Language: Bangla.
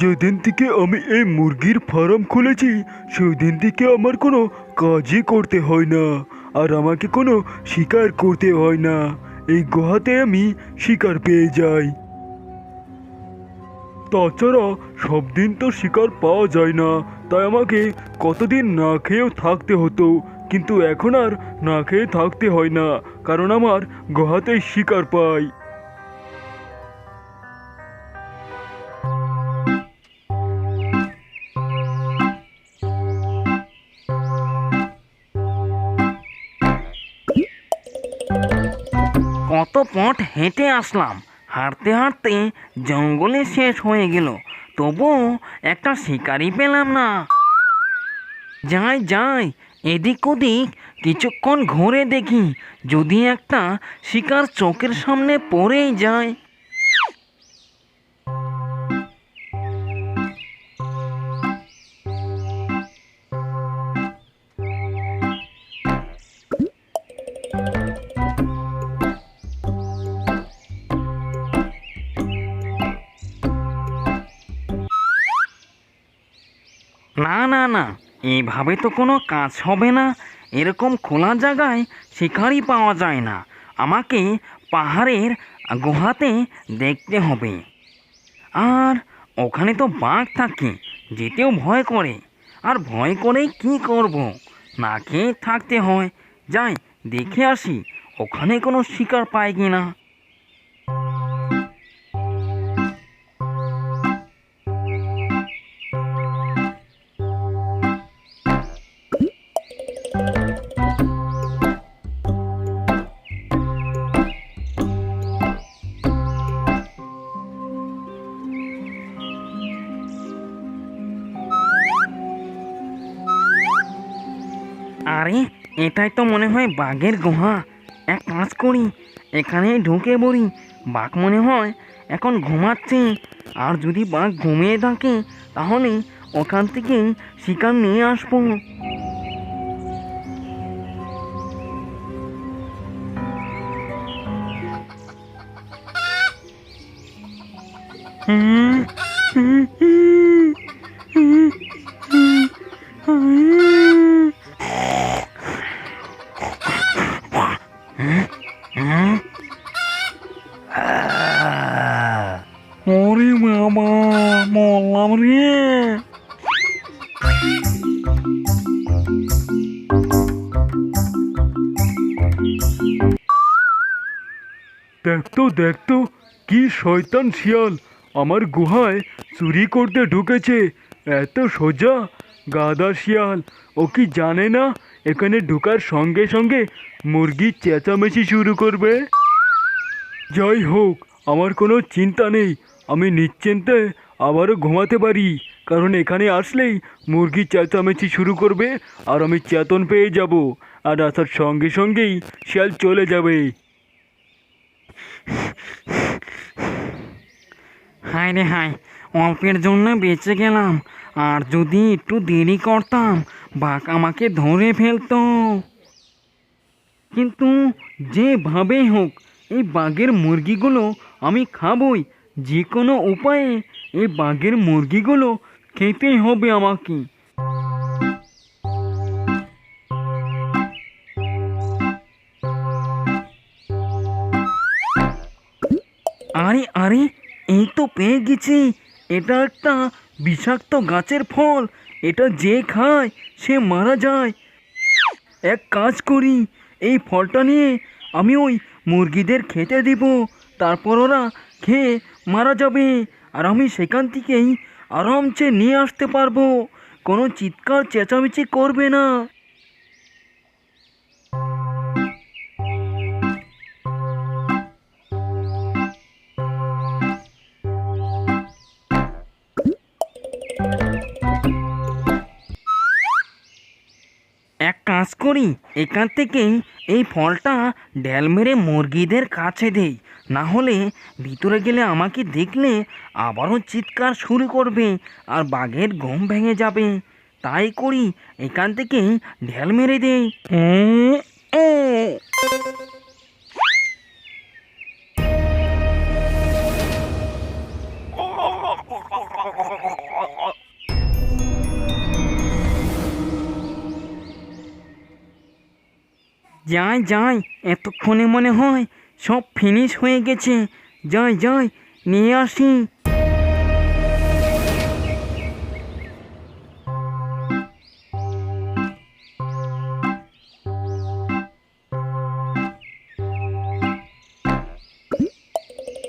যেদিন থেকে আমি এই মুরগির ফার্ম খুলেছি সেই দিন থেকে আমার কোনো কাজই করতে হয় না, আর আমাকে কোনো শিকার করতে হয় না। এই গুহাতে আমি শিকার পেয়ে যাই। তাছাড়া সব দিন তো শিকার পাওয়া যায় না, তাই আমাকে কতদিন না খেয়েও থাকতে হতো, কিন্তু এখন আর না খেয়ে থাকতে হয় না, কারণ আমার গুহাতেই শিকার পাই। কত পথ হেঁটে আসলাম। হাঁটতে হাঁটতে জঙ্গলে শেষ হয়ে গেল। তবুও একটা শিকারি পেলাম না। যাই যাই, এদিক ওদিক কিছুক্ষণ ঘুরে দেখি, যদি একটা শিকার চোখের সামনে পড়েই যায়। না না না। এভাবে তো কোনো কাজ হবে না। এরকম খোলা জায়গায় শিকারই পাওয়া যায় না। আমাকে পাহাড়ের গুহাতে দেখতে হবে। আর ওখানে তো বাঘ থাকে, যেতেও ভয় করে। আর ভয় করে কি করব? না খেয়ে থাকতে হয়। যাই, দেখে আসি, ওখানে কোনো শিকার পায় কি না আরে, এটাই তো মনে হয় বাঘের গুহা। এক কাজ করি, এখানেই ঢুকে পড়ি। বাঘ মনে হয় এখন ঘুমাচ্ছে। আর যদি বাঘ ঘুমিয়ে থাকে, তাহলে ওখান থেকে শিকার নিয়ে আসব। ওরে বাবা রে। দেখতো দেখতো, কি শয়তান শিয়াল। আমার গুহায় চুরি করতে ঢুকেছে। এত সোজা গাদা শিয়াল। ও কি জানে না? এখানে ঢোকার সঙ্গে সঙ্গে মুরগি চেঁচামেচি শুরু করবে। যাই হোক, আমার কোনো চিন্তা নেই। আমি নিশ্চিন্তে আবারও ঘুমাতে পারি। কারণ এখানে আসলেই মুরগি চেঁচামেচি শুরু করবে আর আমি চেতন পেয়ে যাব। আর আসার সঙ্গে সঙ্গেই শিয়াল চলে যাবে। হায় রে হায় অল্পের জন্য বেঁচে গেলাম। আর যদি একটু দেরি করতাম, বাঘ আমাকে ধরে ফেলতো। কিন্তু যেভাবেই হোক, এই বাঘের মুরগিগুলো আমি খাবই। যে কোনো উপায়ে এই বাঘের মুরগিগুলো খেতেই হবে আমাকে। আরে আরে, এই তো পেয়ে গেছি। এটা একটা বিষাক্ত গাছের ফল। এটা যে খায়, সে মারা যায়। এক কাজ করি, এই ফলটা নিয়ে আমি ওই মুরগিদের খেতে দিব। তারপর ওরা খেয়ে মারা যাবে। আর আমি সেখান থেকেই আরামসে নিয়ে আসতে পারব। কোনো চিৎকার চেঁচামেচি করবে না। এক কাজ করি, এখান থেকেই এই ফলটা ডেল মেরে মুরগিদের কাছে দেই। না হলে ভিতরে গেলে আমাকে দেখলে আবারও চিৎকার শুরু করবে আর বাঘের ঘুম ভেঙে যাবে। তাই করি, এখান থেকেই ঢেল মেরে দেয় দেই যাই যাই এতক্ষণে মনে হয় সব ফিনিশ হয়ে গেছে। যাই যাই নিয়ে আসি।